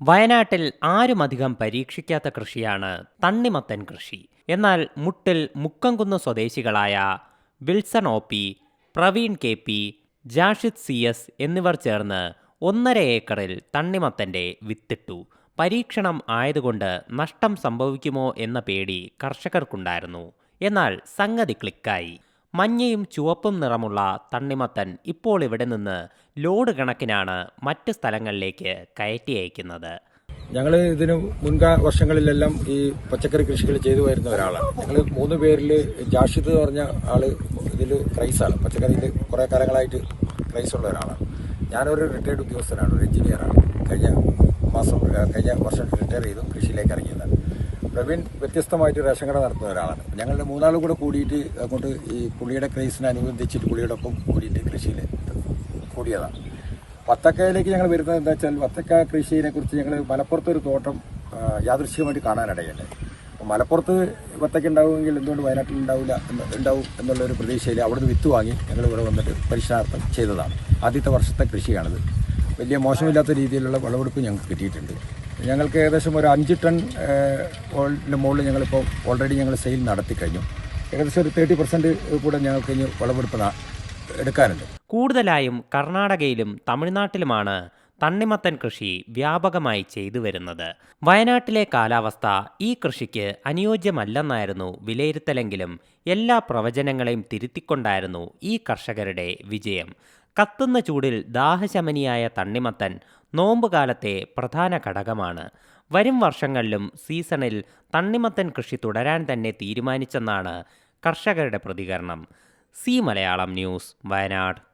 വയനാട്ടിൽ ആരുമധികം പരീക്ഷിക്കാത്ത കൃഷിയാണ് തണ്ണിമത്തൻ കൃഷി. എന്നാൽ മുട്ടിൽ മുക്കംകുന്ന് സ്വദേശികളായ Wilson O P Praveen K P Jashid C S എന്നിവർ ചേർന്ന് ഒന്നര ഏക്കറിൽ തണ്ണിമത്തന്റെ വിത്തിട്ടു. പരീക്ഷണം ആയതുകൊണ്ട് നഷ്ടം സംഭവിക്കുമോ എന്ന പേടി കർഷകർക്കുണ്ടായിരുന്നു. എന്നാൽ സംഗതി ക്ലിക്കായി. മഞ്ഞയും ചുവപ്പും നിറമുള്ള തണ്ണിമത്തൻ ഇപ്പോൾ ഇവിടെ നിന്ന് ലോഡ് കണക്കിനാണ് മറ്റ് സ്ഥലങ്ങളിലേക്ക് കയറ്റി അയക്കുന്നത്. ഞങ്ങൾ ഇതിന് മുൻകാ വർഷങ്ങളിലെല്ലാം ഈ പച്ചക്കറി കൃഷികൾ ചെയ്തു വരുന്ന ഒരാളാണ്. ഞങ്ങൾ മൂന്ന് പേരിൽ ജാഷിദ് എന്ന് പറഞ്ഞ ആൾ ഇതിൽ ക്രൈസാണ്. പച്ചക്കറിയിൽ കുറേ കാലങ്ങളായിട്ട് ക്രൈസ് ഉള്ള ഒരാളാണ്. ഞാനൊരു റിട്ടയർഡ് ഉദ്യോഗസ്ഥനാണ് ഒരു എഞ്ചിനീയറാണ് കഴിഞ്ഞ മാസം കഴിഞ്ഞ വർഷം റിട്ടയർ ചെയ്തു കൃഷിയിലേക്ക് ഇറങ്ങിയത് പ്രവീൺ വ്യത്യസ്തമായിട്ട് റേഷൻ കട നടത്തുന്ന ഒരാളാണ്. ഞങ്ങളുടെ മൂന്നാളും കൂടെ കൂടിയിട്ട് അങ്ങോട്ട് ഈ പുള്ളിയുടെ ക്രൈസിനനുബന്ധിച്ചിട്ട് പുള്ളിയുടെ ഒപ്പം കൂടിയിട്ട് കൃഷിയിൽ കൂടിയതാണ്. വത്തക്കയിലേക്ക് ഞങ്ങൾ വരുന്നത് എന്താ വെച്ചാൽ വത്തക്ക കൃഷിയെ കുറിച്ച് ഞങ്ങൾ മലപ്പുറത്തൊരു തോട്ടം യാദൃശ്യമായിട്ട് കാണാനിടയുണ്ട് മലപ്പുറത്ത് വത്തക്ക ഉണ്ടാവുമെങ്കിൽ എന്തുകൊണ്ട് വയനാട്ടിൽ ഉണ്ടാവില്ല ഉണ്ടാവും എന്നുള്ള ഒരു പ്രതീക്ഷയിൽ അവിടുന്ന് വിത്ത് വാങ്ങി ഞങ്ങൾ ഇവിടെ വന്നിട്ട് പരിശീലനാർത്ഥം ചെയ്തതാണ്. ആദ്യത്തെ വർഷത്തെ കൃഷിയാണിത്. വലിയ മോശമില്ലാത്ത രീതിയിലുള്ള വിളവെടുപ്പ് ഞങ്ങൾക്ക് കിട്ടിയിട്ടുണ്ട്. ഞങ്ങൾക്ക് ഏകദേശം ഒരു അഞ്ച് ടൺ മുകളിൽ ഞങ്ങളിപ്പോൾ ഓൾറെഡി ഞങ്ങൾ സെയിൽ നടത്തി കഴിഞ്ഞു. ഏകദേശം ഒരു തേർട്ടി പെർസെന്റ് കൂടെ ഞങ്ങൾക്ക് ഇനി വിളവെടുപ്പ് എടുക്കാനുണ്ട്. കൂടുതലായും കർണാടകയിലും തമിഴ്നാട്ടിലുമാണ് തണ്ണിമത്തൻ കൃഷി വ്യാപകമായി ചെയ്തു വരുന്നത്. വയനാട്ടിലെ കാലാവസ്ഥ ഈ കൃഷിക്ക് അനുയോജ്യമല്ലെന്നായിരുന്നു വിലയിരുത്തലെങ്കിലും എല്ലാ പ്രവചനങ്ങളെയും തിരുത്തിക്കൊണ്ടായിരുന്നു ഈ കർഷകരുടെ വിജയം. കത്തുന്ന ചൂടിൽ ദാഹശമനിയായ തണ്ണിമത്തൻ നോമ്പുകാലത്തെ പ്രധാന ഘടകമാണ്. വരും വർഷങ്ങളിലും സീസണിൽ തണ്ണിമത്തൻ കൃഷി തുടരാൻ തന്നെ തീരുമാനിച്ചെന്നാണ് കർഷകരുടെ പ്രതികരണം. C Malayalam news Wayanad.